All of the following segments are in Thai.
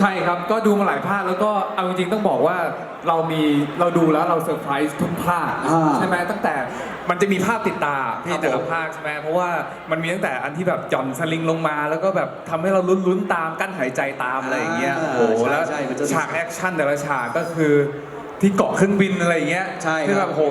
ใช่ครับ ก็ดูมาหลายภาคแล้วก็เอาจริงๆต้องบอกว่าเรามีเราดูแล้วเราเซอร์ไพรส์ทุกภาคอ่าใช่ไหมตั้งแต่มันจะมีภาพติดตาครัพี่บแต่ละผมภาคใช่ไหมเพราะว่ามันมีตั้งแต่อันที่แบบหย่อนสลิงลงมา แล้วก็แบบทำให้เราลุ้นๆตามกั้นหายใจตามอะไรอย่างเงี้ยอ่าโอ้โหใช่แล้วใช่มันจะ ฉากแอคชั่นแต่ละฉากก็คือ ที่เกาะเครื่องบินอะไรอย่างเงี้ยใช่ครับที่แบบโห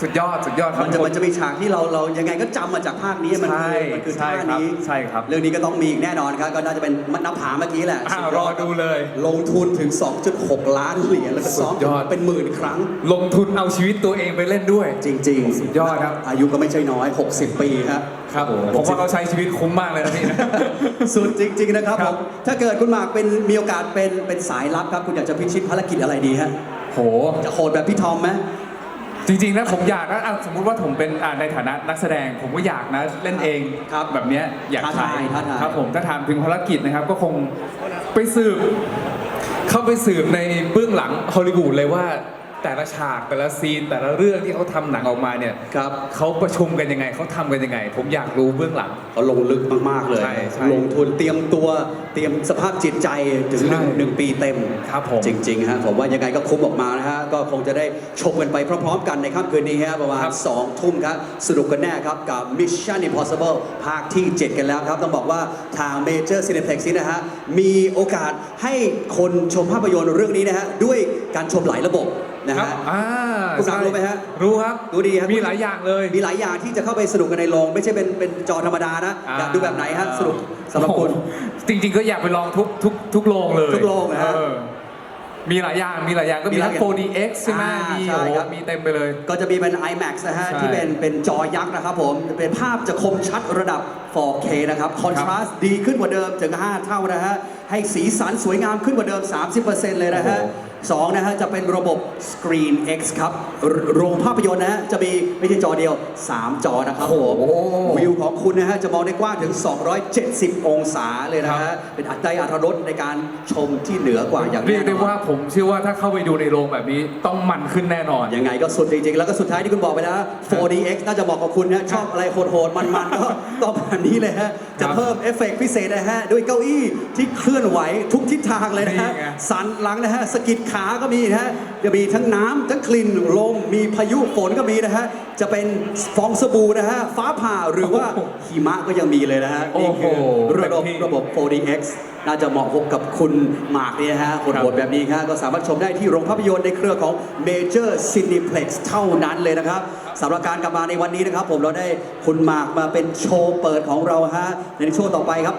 สุดยอดสุดยอดครับมันจะมันจะมีฉากที่เราเรายังไงก็จำมาจากภาคนี้มันใช่คือมันคือใช่ท่าครับนี้ ใช่ครับเรื่องนี้ก็ต้องมีอีกแน่นอนครับ ก็น่าจะเป็นมันน้ำผาเมื่อกี้แหละอ่าสุยรอดูเลย ลงทุนถึง 2.6 ล้านเหรียญแล้วก็ซ้อมสุดยอด เป็นหมื่นครั้ง ลงทุนเอาชีวิตตัวเองไปเล่นด้วย จริงๆสุดยอดครับ อายุก็ไม่ใช่น้อย 60 ปีครับ ครับผมว่าเขาใช้ชีวิตคุ้มมากเลยนะพี่นะ สุดจริง ๆ นะครับคผรับ มถ้าเกิดคุณหมากเป็นมีโอกาสเป็นเป็นสายลับครับ คุณอยากจะพิชิตภารกิจอะไรดีฮะ โห จะโหดแบบพี่ทอมไหมจริงๆนะผมอยากนะอะสมมุติว่าผมเป็นอ่าในฐานะนักแสดงผมก็อยากนะเล่นเองครับแบบเนี้ยอยากท้าทายท้าทาย ครับผมถ้าถามถึงภารกิจนะครับ ก็คงไปสืบ เข้าไปสืบในเบื้องหลังฮอลลีวูดเลยว่า แต่ละฉากแต่ละซีน แต่ละเรื่องที่เขาทำหนังออกมาเนี่ยครับเขาประชุมกันยังไงเขาทำกันยังไง ผมอยากรู้เบื้องหลัง เขาลงลึกมาก ๆ เลย ใช่ใช่ลงทุนเตรียมตัวเตรียมสภาพจิตใจถึงหนึ่งใช่หนึ่งปีเต็มครับผม จริง ๆ ฮะ ผมว่ายังไงก็คุ้มออกมานะฮะ ก็คงจะได้ชมกันไปพร้อม ๆ กันในค่ำคืนนี้ฮะ ประมาณ ครับ 2 ทุ่มครับ สนุกกันแน่ครับกับ Mission Impossible ภาคที่ 7 กันแล้วครับ ต้องบอกว่าทาง Major Cineplex นี่นะฮะ มีโอกาสให้คนชมภาพยนตร์เรื่องนี้นะฮะ ด้วยการชมหลายระบบ นะครับฮะอ่าคุณหนักรู้ไหมฮะรู้ครับรู้ดีครับ มีหลายอย่างเลย มีหลายอย่างที่จะเข้าไปสนุกกันในโรงไม่ใช่เป็นเป็นจอธรรมดานะอยากดูแบบไหนฮะสนุกสำหรับคุณ โอ้โจริง ๆ ก็อยากไปลองทุกทุกทุกโรงเลยทุกโรงนะฮะเออมีหลายอย่างมีหลายอย่างก็มีทั้งมีหลายอย่าง 4DX ใช่ไหมอ่ามีใช่โอ้โหครับ มีเต็มไปเลย ก็จะมีเป็น IMAX นะฮะ ใช่ที่เป็นเป็นจอยักษ์นะครับผม เป็นภาพจะคมชัดระดับ 4K นะครับ คอนทราสต์ดีขึ้นกว่าเดิมถึง 5 เท่านะฮะ ให้สีสันสวยงามขึ้นกว่าเดิม 30%เลยนะฮะ โอ้โห สองนะฮะจะเป็นระบบ Screen X ครับโรโรงภาพยนตร์นะฮะจะมีไม่ใช่จอเดียว 3 จอนะครับผมโอ้โหวิวของคุณนะฮะจะมองได้กว้างถึง 270 องศาเลยนะครัฮะบเป็นอัตราอัตรรสในการชมที่เหนือกว่าอย่างเรียแน่กนได้อนว่าผมเชื่อว่าถ้าเข้าไปดูในโรงแบบนี้ต้องมันขึ้นแน่นอนยังไงก็สุดจริงๆ แล้วก็สุดท้ายที่คุณบอกไปแล้ว 4DX น่าจะเหมาะกับคุณนะชอบอะไรโหดๆมันๆก็ต้องแบบนี้เลยฮะจะครับเพิ่มเอฟเฟกต์พิเศษนะฮะด้วยเก้าอี้ที่เคลื่อนไหวทุกทิศทางเลยนะฮะนี่ไงสันหลังนะฮะสะกิดขาก็มีนะฮะจะมีทั้งน้ำทั้งกลิ่นลมมีพายุฝนก็มีนะฮะจะเป็นฟองสบู่นะฮะฟ้าผ่าหรือว่าหิมะก็ยังมีเลยนะฮะนี่คือโอ้โหระบบเต็มที่ ระบบ 4DX น่าจะเหมาะกับคุณหมากเนี่ยนะฮะโหดๆแบบนี้ครับก็สามารถชมได้ที่โรงภาพยนตร์ในเครือของ Major Cineplex เท่านั้นเลยนะครับสำหรับการกลับมาในวันนี้นะครับ ผมเราได้คุณหมากมาเป็นโชว์เปิดของเราฮะในโชว์ต่อไปครับ